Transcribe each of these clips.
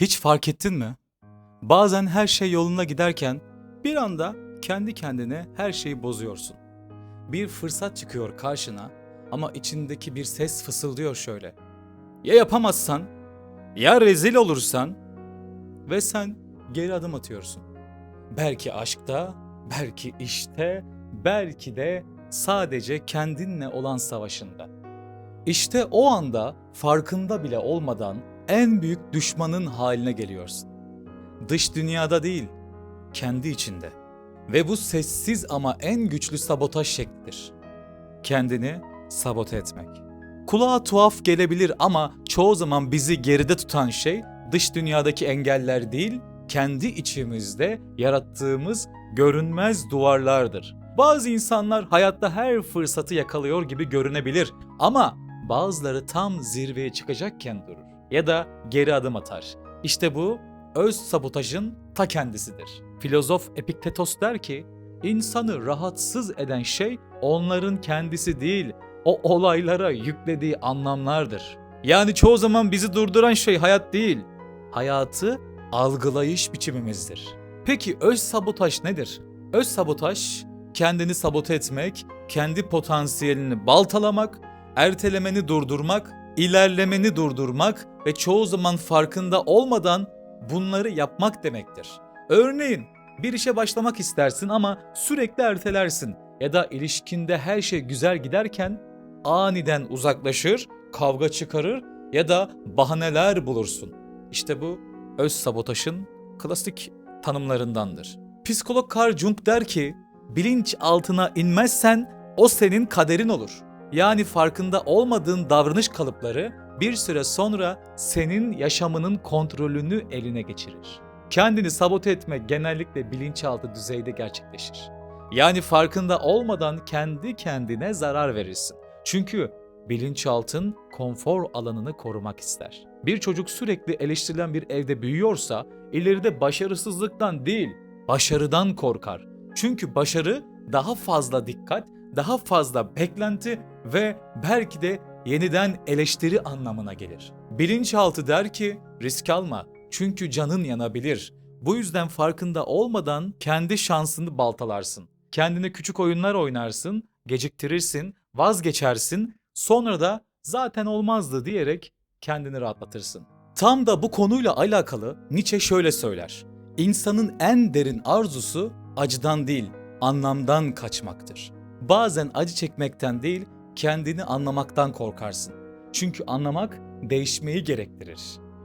Hiç fark ettin mi? Bazen her şey yoluna giderken bir anda kendi kendine her şeyi bozuyorsun. Bir fırsat çıkıyor karşına ama içindeki bir ses fısıldıyor şöyle. Ya yapamazsan? Ya rezil olursan? Ve sen geri adım atıyorsun. Belki aşkta, belki işte, belki de sadece kendinle olan savaşında. İşte o anda farkında bile olmadan en büyük düşmanın haline geliyorsun. Dış dünyada değil, kendi içinde. Ve bu sessiz ama en güçlü sabotaj şeklidir. Kendini sabote etmek. Kulağa tuhaf gelebilir ama çoğu zaman bizi geride tutan şey dış dünyadaki engeller değil, kendi içimizde yarattığımız görünmez duvarlardır. Bazı insanlar hayatta her fırsatı yakalıyor gibi görünebilir ama bazıları tam zirveye çıkacakken durur ya da geri adım atar. İşte bu öz sabotajın ta kendisidir. Filozof Epiktetos der ki, insanı rahatsız eden şey onların kendisi değil, o olaylara yüklediği anlamlardır. Yani çoğu zaman bizi durduran şey hayat değil, hayatı algılayış biçimimizdir. Peki öz sabotaj nedir? Öz sabotaj, kendini sabote etmek, kendi potansiyelini baltalamak, ertelemeni durdurmak, ilerlemeni durdurmak ve çoğu zaman farkında olmadan bunları yapmak demektir. Örneğin bir işe başlamak istersin ama sürekli ertelersin ya da ilişkinde her şey güzel giderken aniden uzaklaşır, kavga çıkarır ya da bahaneler bulursun. İşte bu öz sabotajın klasik tanımlarındandır. Psikolog Carl Jung der ki, bilinç altına inmezsen o senin kaderin olur. Yani farkında olmadığın davranış kalıpları bir süre sonra senin yaşamının kontrolünü eline geçirir. Kendini sabote etmek genellikle bilinçaltı düzeyde gerçekleşir. Yani farkında olmadan kendi kendine zarar verirsin. Çünkü bilinçaltın konfor alanını korumak ister. Bir çocuk sürekli eleştirilen bir evde büyüyorsa ileride başarısızlıktan değil, başarıdan korkar. Çünkü başarı daha fazla dikkat, daha fazla beklenti ve belki de yeniden eleştiri anlamına gelir. Bilinçaltı der ki risk alma çünkü canın yanabilir. Bu yüzden farkında olmadan kendi şansını baltalarsın. Kendine küçük oyunlar oynarsın, geciktirirsin, vazgeçersin, sonra da zaten olmazdı diyerek kendini rahatlatırsın. Tam da bu konuyla alakalı Nietzsche şöyle söyler. İnsanın en derin arzusu acıdan değil, anlamdan kaçmaktır. Bazen acı çekmekten değil, kendini anlamaktan korkarsın. Çünkü anlamak değişmeyi gerektirir.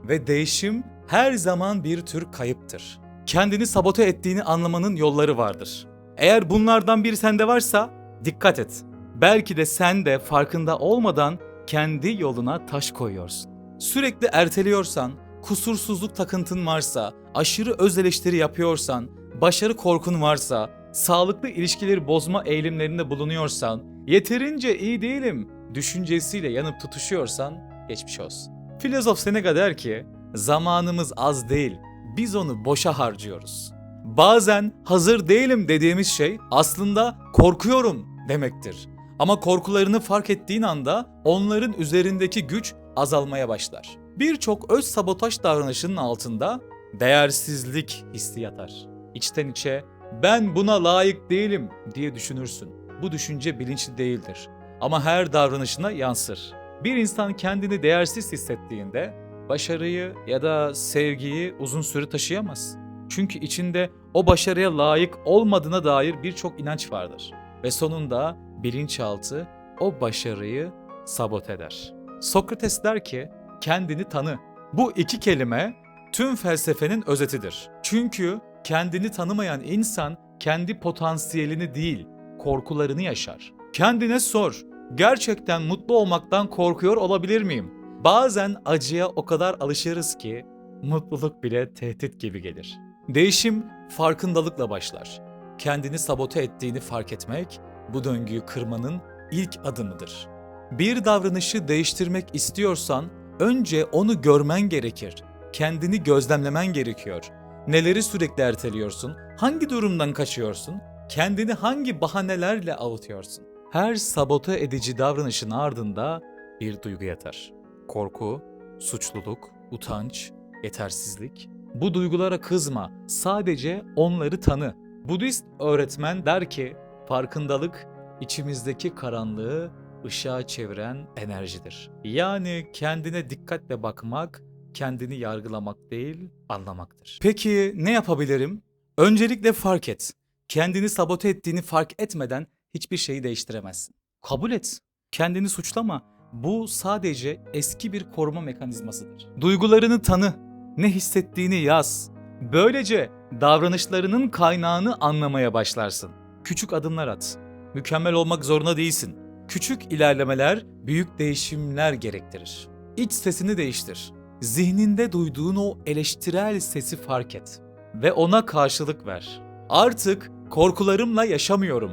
Ve değişim her zaman bir tür kayıptır. Kendini sabote ettiğini anlamanın yolları vardır. Eğer bunlardan biri sende varsa dikkat et. Belki de sen de farkında olmadan kendi yoluna taş koyuyorsun. Sürekli erteliyorsan, kusursuzluk takıntın varsa, aşırı öz eleştiri yapıyorsan, başarı korkun varsa, sağlıklı ilişkileri bozma eğilimlerinde bulunuyorsan, yeterince iyi değilim düşüncesiyle yanıp tutuşuyorsan geçmiş olsun. Filozof Seneca der ki, zamanımız az değil, biz onu boşa harcıyoruz. Bazen hazır değilim dediğimiz şey aslında korkuyorum demektir. Ama korkularını fark ettiğin anda onların üzerindeki güç azalmaya başlar. Birçok öz sabotaj davranışının altında değersizlik hissi yatar. İçten içe ben buna layık değilim diye düşünürsün. Bu düşünce bilinçli değildir ama her davranışına yansır. Bir insan kendini değersiz hissettiğinde başarıyı ya da sevgiyi uzun süre taşıyamaz. Çünkü içinde o başarıya layık olmadığına dair birçok inanç vardır ve sonunda bilinçaltı o başarıyı sabote eder. Sokrates der ki kendini tanı. Bu iki kelime tüm felsefenin özetidir. Çünkü kendini tanımayan insan kendi potansiyelini değil, korkularını yaşar. Kendine sor. Gerçekten mutlu olmaktan korkuyor olabilir miyim? Bazen acıya o kadar alışırız ki mutluluk bile tehdit gibi gelir. Değişim farkındalıkla başlar. Kendini sabote ettiğini fark etmek bu döngüyü kırmanın ilk adımıdır. Bir davranışı değiştirmek istiyorsan önce onu görmen gerekir. Kendini gözlemlemen gerekiyor. Neleri sürekli erteliyorsun? Hangi durumdan kaçıyorsun? Kendini hangi bahanelerle avutuyorsun? Her sabote edici davranışın ardında bir duygu yatar. Korku, suçluluk, utanç yetersizlik. Bu duygulara kızma, sadece onları tanı. Budist öğretmen der ki, farkındalık içimizdeki karanlığı ışığa çeviren enerjidir. Yani kendine dikkatle bakmak, kendini yargılamak değil, anlamaktır. Peki ne yapabilirim? Öncelikle fark et. Kendini sabote ettiğini fark etmeden hiçbir şeyi değiştiremezsin. Kabul et. Kendini suçlama. Bu sadece eski bir koruma mekanizmasıdır. Duygularını tanı. Ne hissettiğini yaz. Böylece davranışlarının kaynağını anlamaya başlarsın. Küçük adımlar at. Mükemmel olmak zorunda değilsin. Küçük ilerlemeler büyük değişimler gerektirir. İç sesini değiştir. Zihninde duyduğun o eleştirel sesi fark et ve ona karşılık ver. Artık korkularımla yaşamıyorum.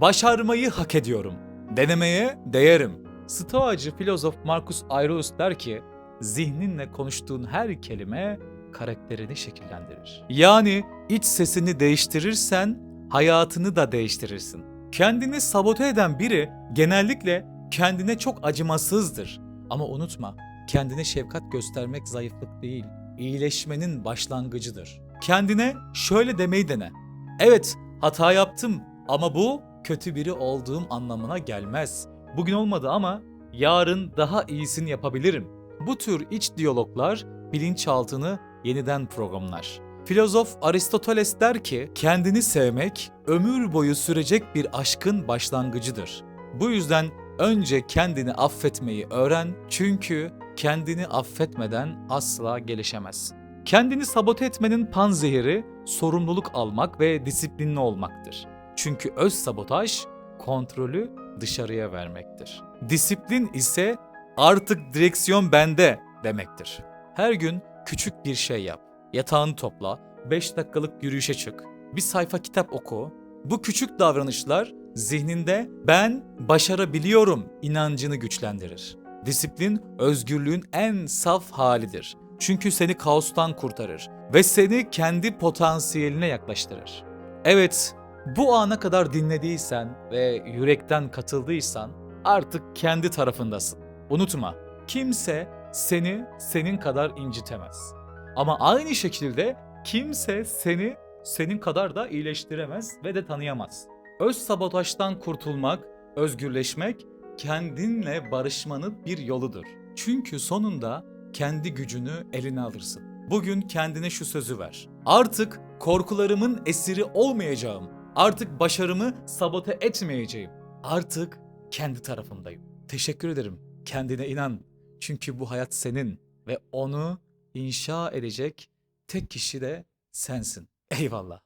Başarmayı hak ediyorum. Denemeye değerim. Stoacı filozof Marcus Aurelius der ki, zihninle konuştuğun her kelime karakterini şekillendirir. Yani iç sesini değiştirirsen hayatını da değiştirirsin. Kendini sabote eden biri genellikle kendine çok acımasızdır. Ama unutma, kendine şefkat göstermek zayıflık değil, iyileşmenin başlangıcıdır. Kendine şöyle demeyi dene. Evet, hata yaptım ama bu kötü biri olduğum anlamına gelmez. Bugün olmadı ama yarın daha iyisini yapabilirim. Bu tür iç diyaloglar bilinçaltını yeniden programlar. Filozof Aristoteles der ki, kendini sevmek ömür boyu sürecek bir aşkın başlangıcıdır. Bu yüzden önce kendini affetmeyi öğren çünkü kendini affetmeden asla gelişemezsin. Kendini sabote etmenin panzehiri sorumluluk almak ve disiplinli olmaktır. Çünkü öz sabotaj kontrolü dışarıya vermektir. Disiplin ise artık direksiyon bende demektir. Her gün küçük bir şey yap. Yatağını topla, 5 dakikalık yürüyüşe çık, bir sayfa kitap oku. Bu küçük davranışlar zihninde ben başarabiliyorum inancını güçlendirir. Disiplin özgürlüğün en saf halidir. Çünkü seni kaostan kurtarır ve seni kendi potansiyeline yaklaştırır. Evet, bu ana kadar dinlediysen ve yürekten katıldıysan artık kendi tarafındasın. Unutma, kimse seni senin kadar incitemez. Ama aynı şekilde kimse seni senin kadar da iyileştiremez ve de tanıyamaz. Öz sabotajdan kurtulmak, özgürleşmek kendinle barışmanın bir yoludur. Çünkü sonunda kendi gücünü eline alırsın. Bugün kendine şu sözü ver. Artık korkularımın esiri olmayacağım. Artık başarımı sabote etmeyeceğim. Artık kendi tarafımdayım. Teşekkür ederim. Kendine inan. Çünkü bu hayat senin ve onu inşa edecek tek kişi de sensin. Eyvallah.